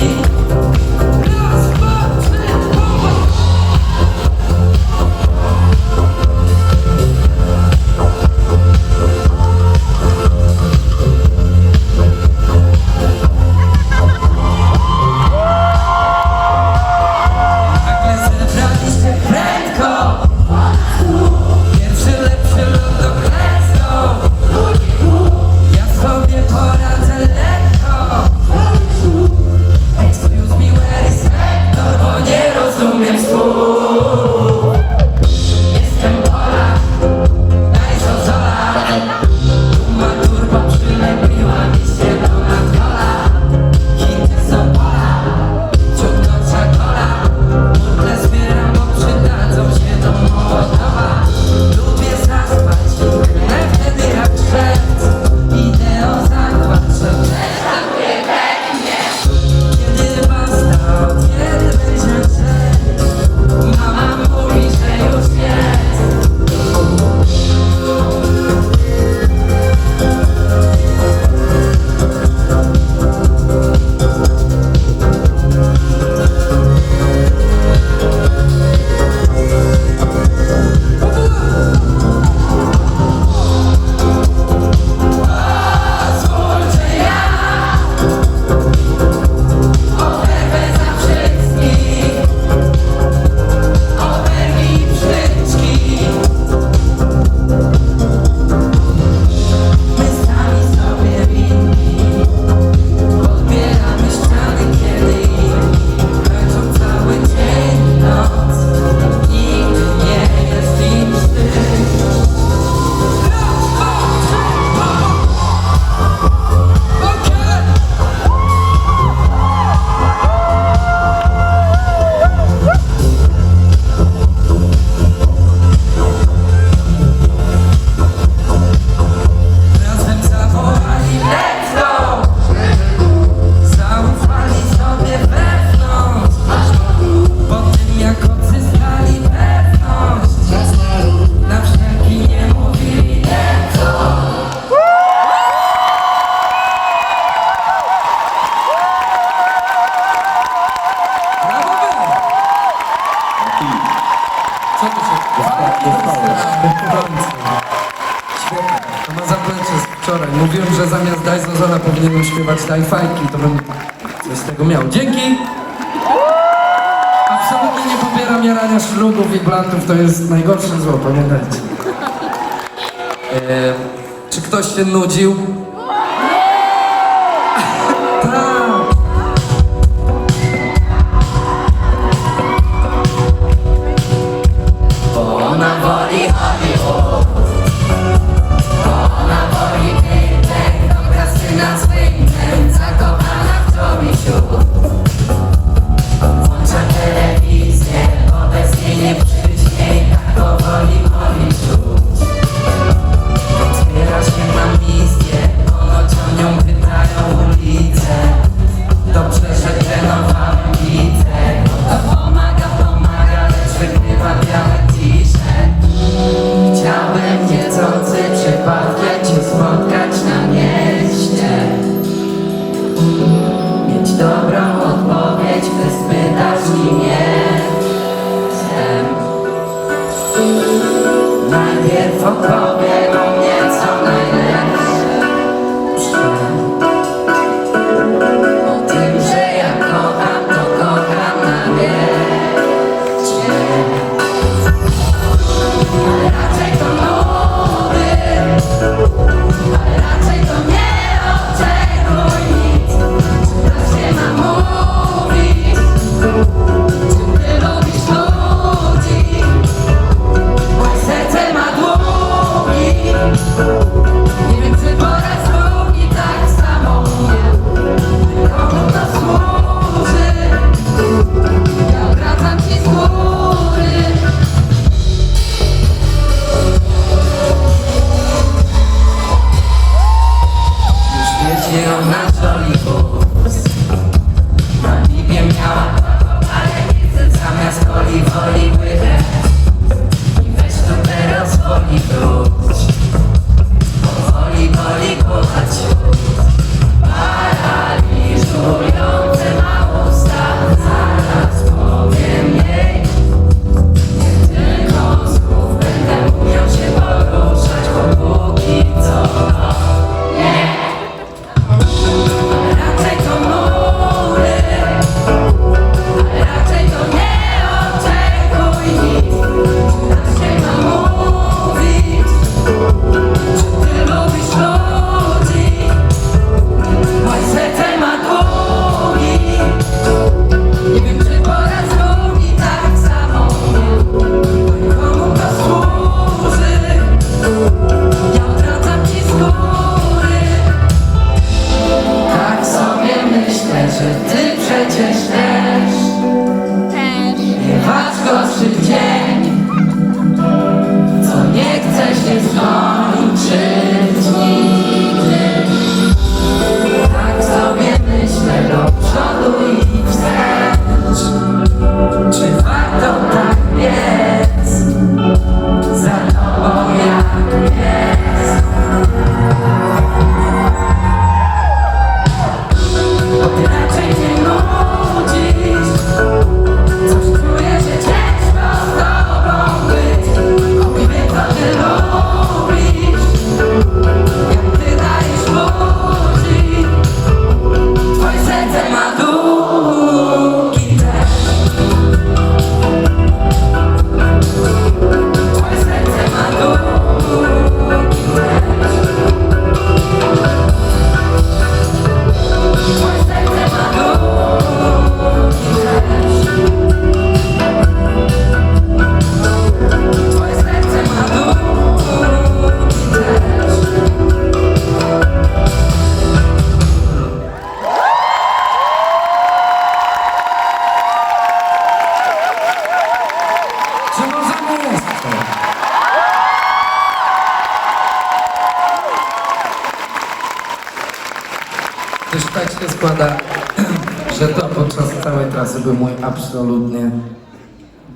you. Mówiłem, że zamiast Daj Zozana powinienem śpiewać Daj Fajki, to bym coś z tego miał. Dzięki! Absolutnie nie popieram jarania szlugów i blantów, to jest najgorsze zło, pamiętajcie. E, czy ktoś się nudził? show.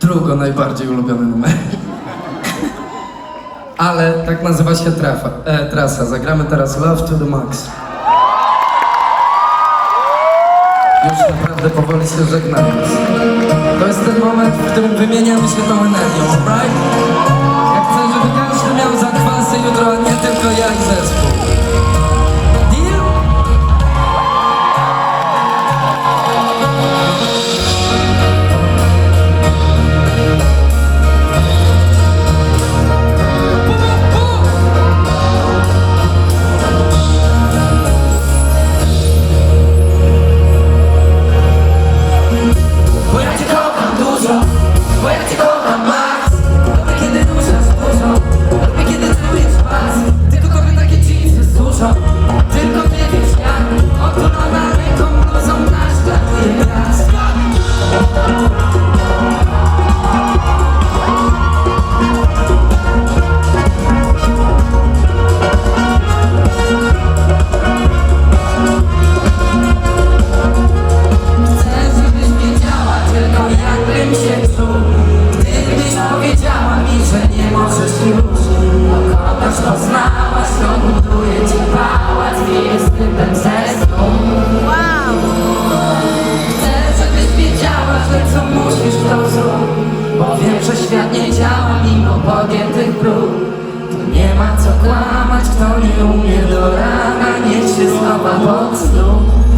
drugo najbardziej ulubiony numer. Ale tak nazywa się trafa, e, trasa. Zagramy teraz Love to the Max. Już naprawdę powoli się żegnamy. To jest ten moment, w którym wymieniamy się tą energią, alright? Ja chcę, żeby każdy miał zakwasy jutro, a nie tylko ja i zespół. Kłamać, kto nie umie do rana Niech się schowa pod stół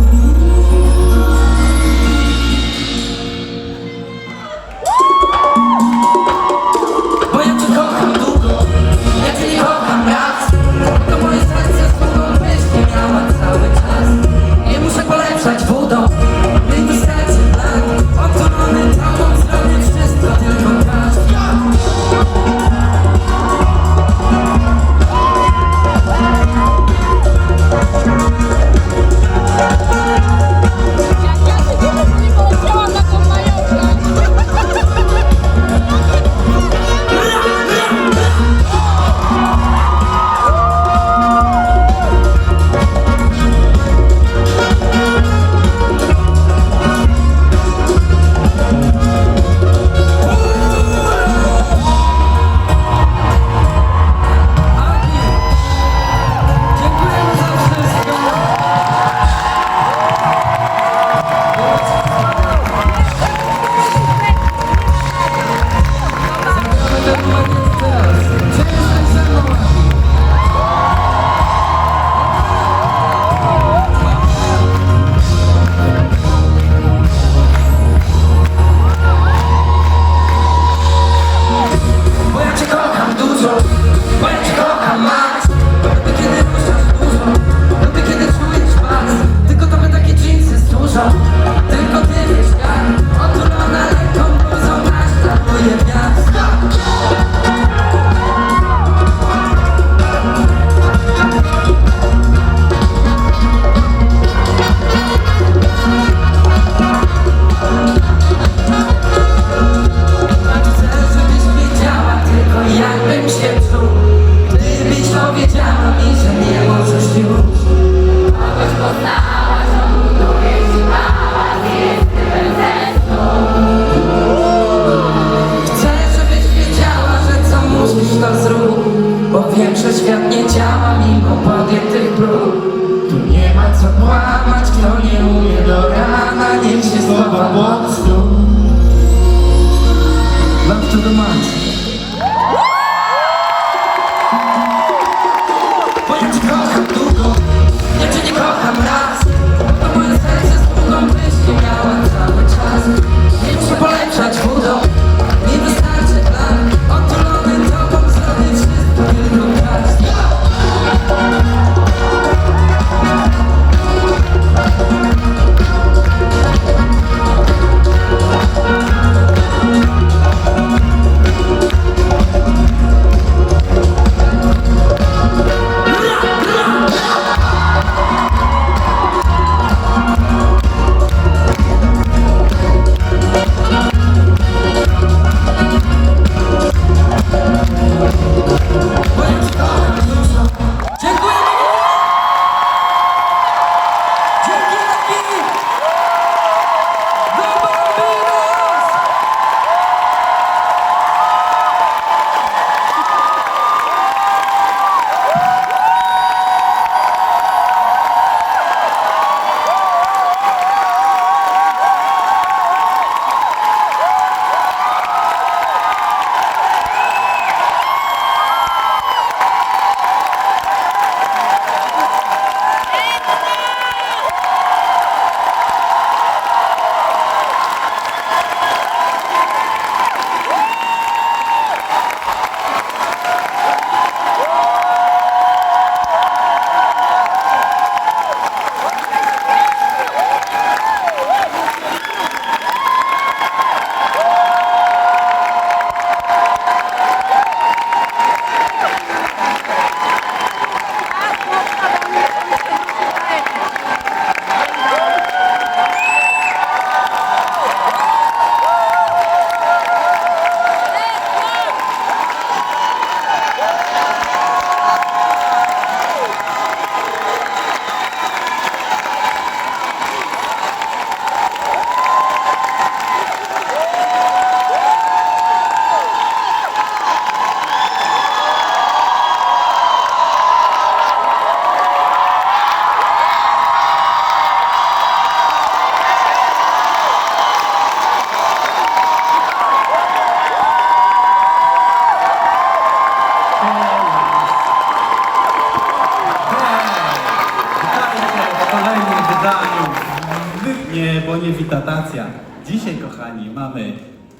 Dzisiaj, kochani, mamy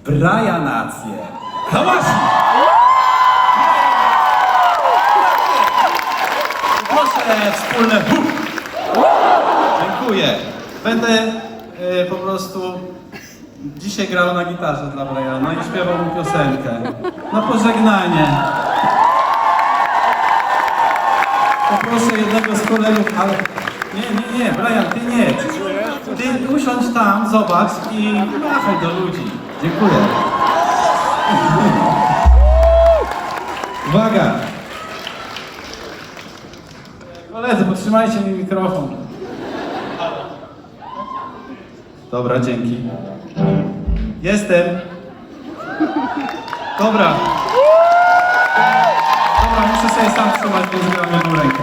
Brianację. Hałasi! Proszę wspólne! Dziękuję. Będę e, po prostu dzisiaj grał na gitarze dla Briana i śpiewał mu piosenkę. Na pożegnanie. Poproszę jednego z kolegów, ale... Nie, nie, nie, Brian, ty nie. Usiądź tam, zobacz i machaj do ludzi. Dziękuję. Uwaga! Koledzy, potrzymajcie mi mikrofon. Dobra, dzięki. Jestem. Dobra. Dobra, muszę sobie sam trzymać, bo jedną ręką.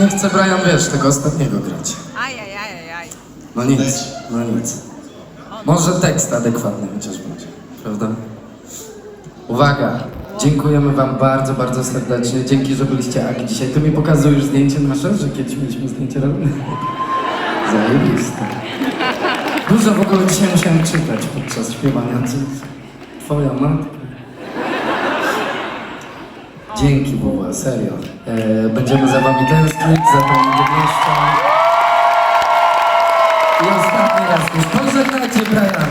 Nie chcę Brian, wiesz, tego ostatniego grać. Ajajajajaj. No nic, no nic. Może tekst adekwatny chociaż będzie, prawda? Uwaga! Dziękujemy wam bardzo, bardzo serdecznie. Dzięki, że byliście Agi dzisiaj. Ty mi pokazujesz zdjęcie nasze, że kiedyś mieliśmy zdjęcie razem? Zajebiste. Dużo w ogóle dzisiaj musiałem czytać podczas śpiewania. Co? Twoja matka. Dzięki Buła, serio. E, będziemy za wami tęsknić, za tą godnością. I ostatni raz już pożegnajcie Briana.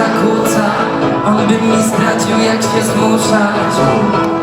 Zakłóca. On by mi zdradził jak się zmuszać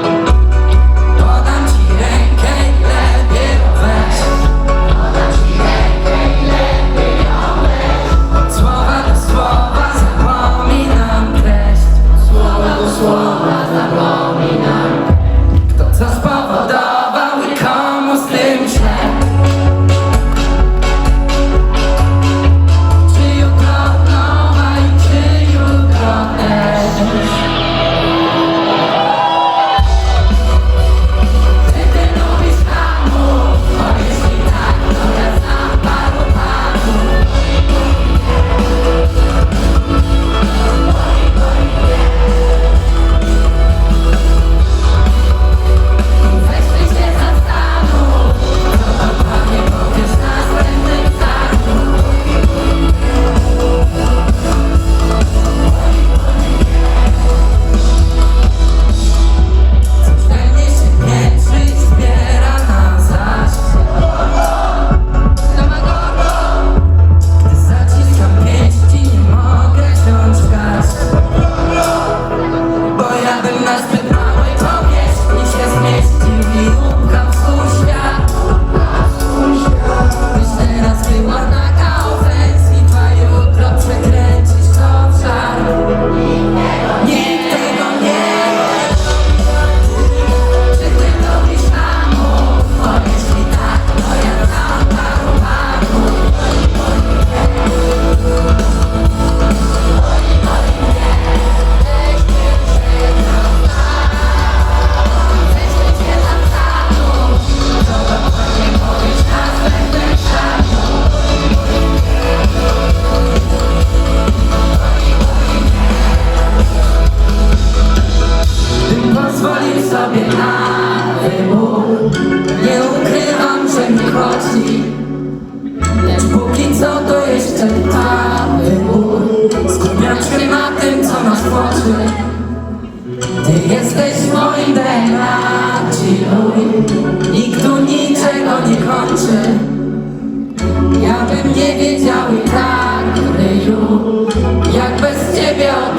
o tym nie wiedziały tak, ryju Jak bez ciebie o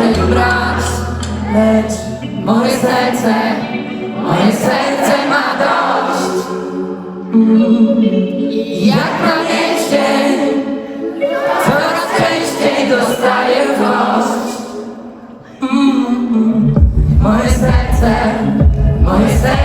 Lecz moje serce, moje serce ma dość. Mm. Jak na mieście Coraz częściej dostaję gość mm. Moje serce, moje serce